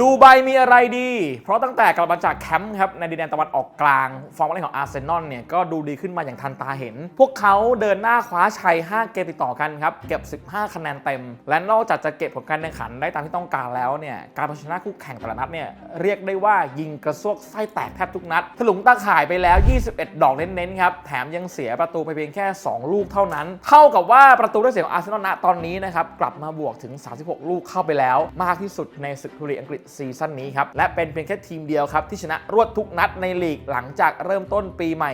ดูไบมีอะไรดี เพราะตั้งแต่กลับมาจากแคมป์ครับในดินแดนตะวันออกกลาง ฟอร์มการเล่นของอาร์เซนอลเนี่ยก็ดูดีขึ้นมาอย่างทันตาเห็น พวกเขาเดินหน้าคว้าชัย 5 เกมติดต่อกันครับ เก็บ 15 คะแนนเต็ม และนอกจากจะเก็บผลการแข่งขันได้ตามที่ต้องการแล้วเนี่ยการชนะคู่แข่งแต่ละนัดเนี่ยเรียกได้ว่ายิงกระซวกไส้แตกแทบทุกนัดถลุงตาข่ายไปแล้ว 21 ดอกเน้นๆครับแถมยังเสียประตูไปเพียงแค่ 2 ลูกเท่านั้น เท่ากับว่าประตูได้เสียของอาร์เซนอลณตอนนี้นะครับกลับมาบวกถึง 36 ลูกเข้าไปแล้ว มากที่สุดในศึกพรีเมียร์ลีกอังกฤษซีซั่นนี้ครับ และเป็นเพียงแค่ทีมเดียวครับ ที่ชนะรวดทุกนัดในลีกหลังจากเริ่มต้นปีใหม่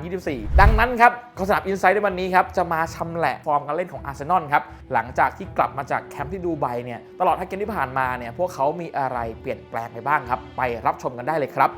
2024 ดังนั้นครับโฆษณาอินไซด์ในวันนี้ครับ จะมาชำแหละฟอร์มการเล่นของอาร์เซนอลครับ หลังจากที่กลับมาจากแคมป์ที่ดูไบเนี่ย ตลอดทั้งเกมที่ผ่านมาเนี่ยพวกเขามีอะไรเปลี่ยนแปลงไปบ้างครับ ไปรับชมกันได้เลยครับ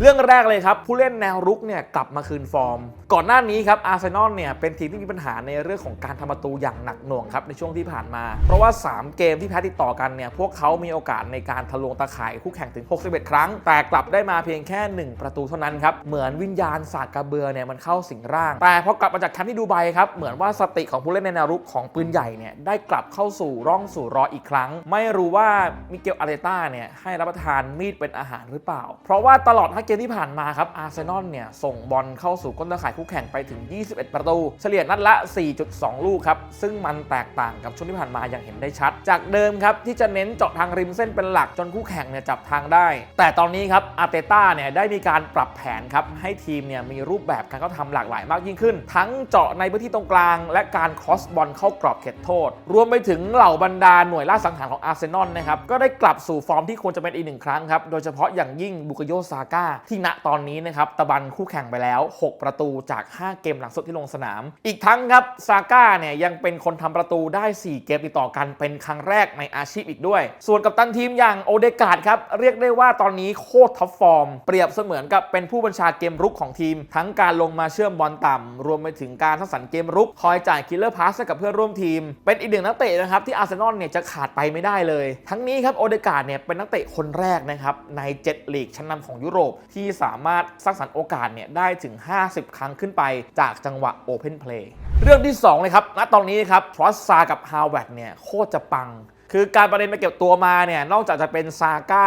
เรื่องแรกเลยครับ ผู้เล่นแนวรุกเนี่ยกลับมาคืนฟอร์ม ก่อนหน้านี้ครับอาร์เซนอลเนี่ยเป็นทีมที่มีปัญหาในเรื่องของการทำประตูอย่างหนักหน่วงครับในช่วงที่ผ่านมา เพราะว่า 3 เกมที่แพ้ติดต่อกันเนี่ยพวกเขามีโอกาสในการทะลวงตาข่ายคู่แข่งถึง 61 ครั้ง แต่กลับได้มาเพียงแค่ 1 ประตูเท่านั้นครับเหมือนวิญญาณศาสกระเบือเนี่ยมันเข้าสิงร่าง แต่พอกลับมาจากแคมป์ที่ดูไบครับเหมือนว่าสติของผู้เล่นในแนวรุกของปืนใหญ่เนี่ยได้กลับเข้าสู่ร่องสู่รออีกครั้ง ไม่รู้ว่ามิเกลอาร์เตต้าเนี่ยให้รับประทานมีดเป็นอาหารหรือเปล่า เพราะว่าตลอดทั้งเกมที่ผ่านมาครับอาร์เซนอลเนี่ยส่งบอลเข้าสู่ก้นตาข่ายคู่แข่งไปถึง 21 ประตู เฉลี่ยนัดละ 4.2 ลูกครับ ซึ่งมันแตกต่างกับช่วงที่ผ่านมาอย่างเห็นได้ชัด จากเดิมครับที่จะเน้นเจาะทางริมเส้นเป็นหลักจนคู่แข่งเนี่ยจับทางได้ แต่ตอนนี้ครับอาร์เตต้าเนี่ยได้มีการปรับแผนครับให้ทีมเนี่ยมีรูปแบบการเข้าทำหลากหลายมากยิ่งขึ้น ทั้งเจาะในพื้นที่ตรงกลาง และการครอสบอลเข้ากรอบเขตโทษ รวมไปถึงเหล่าบรรดาหน่วยล่าสังหารของอาร์เซนอลนะครับก็ได้กลับสู่ฟอร์มที่ควรจะเป็นอีกหนึ่งครั้งครับโดยเฉพาะอย่างยิ่งบุกโยซาก้าที่ณตอนนี้นะครับตะบันคู่แข่งไปแล้ว 6 ประตูจาก 5 เกมหลังสุดที่ลงสนาม อีกทั้งครับซาก้าเนี่ยยังเป็นคนทำประตูได้ 4 เกมติดต่อกันเป็นครั้งแรกในอาชีพอีกด้วย ส่วนกับตันทีมอย่างโอเดกาดครับเรียกได้ว่าตอนนี้โคตรท็อปฟอร์ม เปรียบเสมือนกับเป็นผู้บัญชาเกมรุกของทีม ทั้งการลงมาเชื่อมบอลต่ำรวมไปถึงการทักษะเกมรุกคอยจ่ายคิลเลอร์พาสให้กับเพื่อนร่วมทีม เป็นอีกหนึ่งนักเตะนะครับที่อาร์เซนอลเนี่ยจะขาดไปไม่ได้เลย ทั้งนี้ครับโอเดกาดเนี่ยเป็นนักเตะคนแรกนะครับในเจ็ดลีกชั้นนำของยุโรปที่สามารถสร้างสรรค์โอกาสเนี่ยได้ถึง 50 ครั้งขึ้นไปจากจังหวะโอเพนเพลย์เรื่องที่ 2 เลยครับ ณ ตอนนี้ครับทรอสซากับฮาวเวิร์ดเนี่ยโคตรจะปัง คือการประเด็นไปเก็บตัวมาเนี่ยนอกจากจะเป็นซาก้า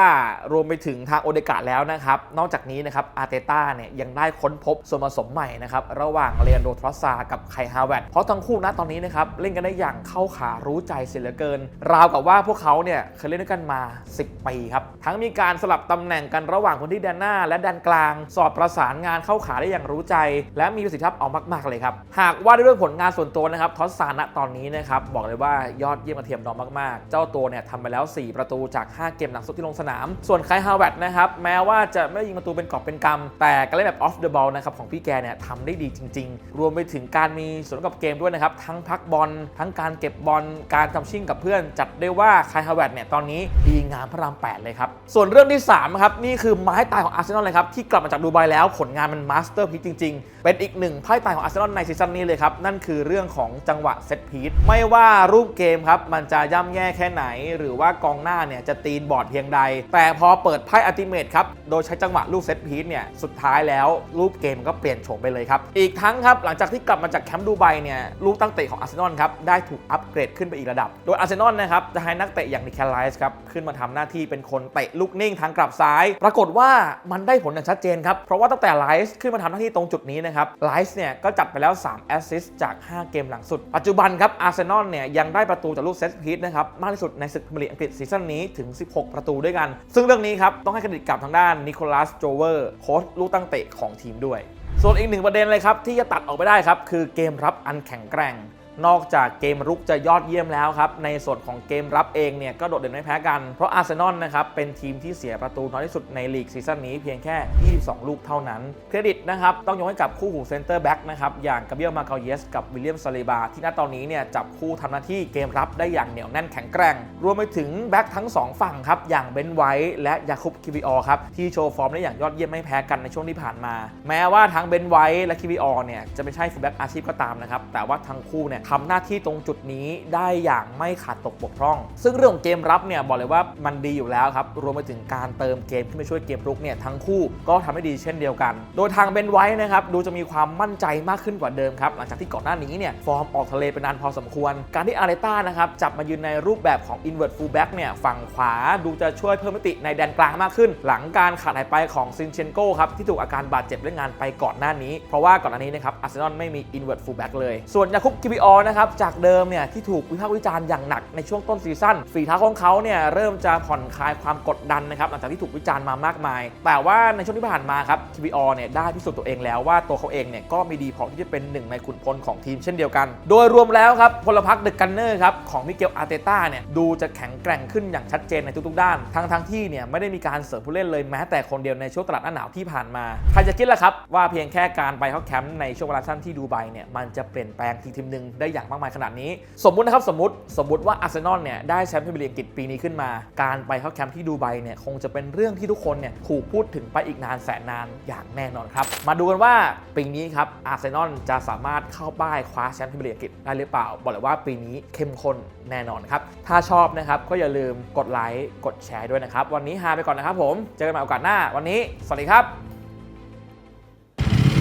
รวมไปถึงทางโอเดกาแล้วนะครับ นอกจากนี้นะครับอาร์เตต้าเนี่ยยังได้ค้นพบส่วนผสมใหม่นะครับระหว่างเรียนโดทรอสซากับไคฮาวเวิร์ดเพราะทั้งคู่ณตอนนี้นะครับเล่นกันได้อย่างเข้าขารู้ใจเสียเหลือเกิน ราวกับว่าพวกเขาเนี่ยเคยเล่นด้วยกันมา 10 ปีครับ ทั้งมีการสลับตำแหน่งกันระหว่างคนที่แดนหน้า และแดนกลาง สอดประสานงานเข้าขาได้อย่างรู้ใจ และมีประสิทธิภาพเอามากๆเลยครับหากว่าด้วยเรื่องผลงานส่วนตัวนะครับทอสซาณตอนนี้นะครับบอกเลยว่ายอดเยี่ยมกระเทียมดองมากๆเจ้าตัวเนี่ยทำไปแล้ว 4 ประตูจาก 5 เกมหลังสุดที่ลงสนาม ส่วนไคฮาวเวิร์นะครับแม้ว่าจะไม่ยิงประตูเป็นกอบเป็นกำแต่การเล่นแบบออฟเดอะบอลนะครับของพี่แกเนี่ยทำได้ดีจริง ๆ รวมไปถึงการมีส่วนกับเกมด้วยนะครับทั้งพักบอลทั้งการเก็บบอลการทำชิ่งกับเพื่อน จัดได้ว่าไคฮาวเวิร์เนี่ยตอนนี้ดีงามพระรามแปดเลยครับส่วนเรื่องที่สามครับนี่คือไม้ตายของอาร์เซนอลเลยครับที่กลับมาจากดูไบแล้วผลงานมันมาสเตอร์พีจริงๆ เป็นอีกหนึ่งไพ่ตายของอาร์เซนอลในซีซั่นนี้เลยครับนั่นคือเรื่องของจังหวะเซตพีทไม่ว่ารูปเกมครับมันจะย่ำแย่แค่ไหน หรือว่ากองหน้าเนี่ยจะตีนบอร์ดเพียงใด แต่พอเปิดไพ่อัติเมตครับ โดยใช้จังหวะลูกเซตพีทเนี่ยสุดท้ายแล้วรูปเกมก็เปลี่ยนโฉมไปเลยครับ อีกทั้งครับหลังจากที่กลับมาจากแคมป์ดูไบเนี่ยลูกตั้งเตะของอาร์เซนอลครับได้ถูกอัปเกรดขึ้นไปอีกระดับ โดยอาร์เซนอลนะครับจะให้นักเตะอย่างนิคลไลส์ครับขึ้นมาทำหน้าที่เป็นคนเตะลูกนิ่งทางกลับซ้าย ปรากฏว่ามันได้ผลอย่างชัดเจนครับเพราะว่าตั้งแต่ไลส์ขึ้นมาทำหน้าที่ตรงจุดนี้นะครับไลส์เนี่ยก็จัดไปแล้ว3แอสซิสต์จาก 5 เกมหลังสุด ปัจจุบันครับอาร์เซนอลเนี่ยยังได้ประตูจากลูกเซตพีทนะครับมากที่สุดในศึกพรีเมียร์ลีกอังกฤษซีซั่นนี้ถึง 16 ประตูด้วยกัน ซึ่งเรื่องนี้ครับต้องให้เครดิตกับทางด้านนิโคลัสโจเวอร์โค้ชลูกตั้งเตะของทีมด้วยส่วนอีกหนึ่งประเด็นเลยครับที่จะตัดออกไปได้ครับคือเกมรับอันแข็งแกร่ง นอกจากเกมรุกจะยอดเยี่ยมแล้วครับ ในส่วนของเกมรับเองเนี่ยก็โดดเด่นไม่แพ้กัน เพราะอาร์เซนอลนะครับเป็นทีมที่เสียประตูน้อยที่สุดในลีกซีซั่นนี้เพียงแค่ 22 ลูกเท่านั้น เครดิตนะครับต้องยกให้กับคู่หูเซนเตอร์แบ็กนะครับอย่างกาเบียลมาเกาเยสกับวิลเลียมซาเลบาที่ณตอนนี้เนี่ยจับคู่ทำหน้าที่เกมรับได้อย่างเหนียวแน่นแข็งแกร่ง รวมไปถึงแบ็กทั้ง 2 ฝั่งครับอย่างเบนไวท์และยาคุบคิวิออครับที่โชว์ฟอร์มได้อย่างยอดเยี่ยมไม่แพ้กันในช่วงที่ผ่านมา แม้ว่าทั้งเบนไวท์และคิวิออเนี่ยจะไม่ใช่ฟูลแบ็กอาชีพก็ตามนะครับแต่ว่าทั้งคู่เนี่ยทำหน้าที่ตรงจุดนี้ได้อย่างไม่ขาดตกบกพร่อง ซึ่งเรื่องของเกมรับเนี่ยบอกเลยว่ามันดีอยู่แล้วครับ รวมไปถึงการเติมเกมที่มาช่วยเกมรุกเนี่ยทั้งคู่ก็ทำให้ดีเช่นเดียวกัน โดยทางเบนไว้นะครับดูจะมีความมั่นใจมากขึ้นกว่าเดิมครับหลังจากที่ก่อนหน้านี้เนี่ยฟอร์มออกทะเลเป็นนานพอสมควร การที่อาร์เรต้านะครับจับมายืนในรูปแบบของ invert fullback เนี่ยฝั่งขวาดูจะช่วยเพิ่มมิติในแดนกลางมากขึ้น หลังการขาดหายไปของซินเชนโกครับที่ถูกอาการบาดเจ็บเล่นงานไปก่อนหน้านี้ เพราะว่าก่อนหน้านี้นะครับอาร์เซนอลไม่มี invert fullback เลย ส่วนยาคุปคิบิออนะครับจากเดิมเนี่ยที่ถูกวิพากษ์วิจารณ์อย่างหนักในช่วงต้นซีซั่นฝีเท้าของเขาเนี่ยเริ่มจะผ่อนคลายความกดดันนะครับหลังจากที่ถูกวิจารณ์มามากมาย แต่ว่าในช่วงที่ผ่านมาครับคิบิออเนี่ยได้พิสูจน์ตัวเองแล้วว่าตัวเขาเองเนี่ยก็มีดีพอที่จะเป็นหนึ่งในขุนพลของทีมเช่นเดียวกัน โดยรวมแล้วครับพลพรรคเดอะกันเนอร์ครับของมิเกลอาร์เตต้าเนี่ยดูจะแข็งแกร่งขึ้นอย่างชัดเจนในทุกๆด้านทั้งทั้งที่เนี่ยไม่ได้มีการเสริมผู้เล่นเลยแม้แต่คนเดียวในช่วงตลาดหน้าหนาวที่ผ่านมาใครจะคิดล่ะครับว่าเพียงแค่การไปเข้าแคมป์ในช่วงเวลาสั้นที่ดูไบเนี่ยมันจะเปลี่ยนแปลงทีมทีมหนึ่งได้อย่างมากมายขนาดนี้ สมมุตินะครับสมมติสมมติว่าอาร์เซนอลเนี่ยได้แชมป์พรีเมียร์ลีกอังกฤษปีนี้ขึ้นมา การไปเข้าแคมป์ที่ดูไบเนี่ยคงจะเป็นเรื่องที่ทุกคนเนี่ยถูกพูดถึงไปอีกนานแสนนานอย่างแน่นอนครับ มาดูกันว่าปีนี้ครับอาร์เซนอลจะสามารถเข้าป้ายคว้าแชมป์พรีเมียร์ลีกอังกฤษได้หรือเปล่า บอกเลยว่าปีนี้เข้มข้นแน่นอนครับ ถ้าชอบนะครับก็อย่าลืมกดไลค์กดแชร์ด้วยนะครับ วันนี้ฮาไปก่อนนะครับผม เจอกันใหม่โอกาสหน้า วันนี้ สวัสดีครับ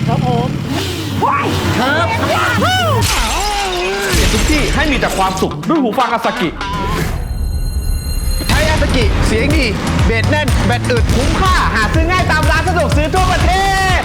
ครับผมครับเก็บทุกที่ให้ มีแต่ความสุขด้วยหูฟังอาสกิใช้อาสกิเสียงดี เบสแน่น แบตอึดคุ้มค่า หาซื้อง่ายตามร้านสะดวกซื้อทั่วประเทศ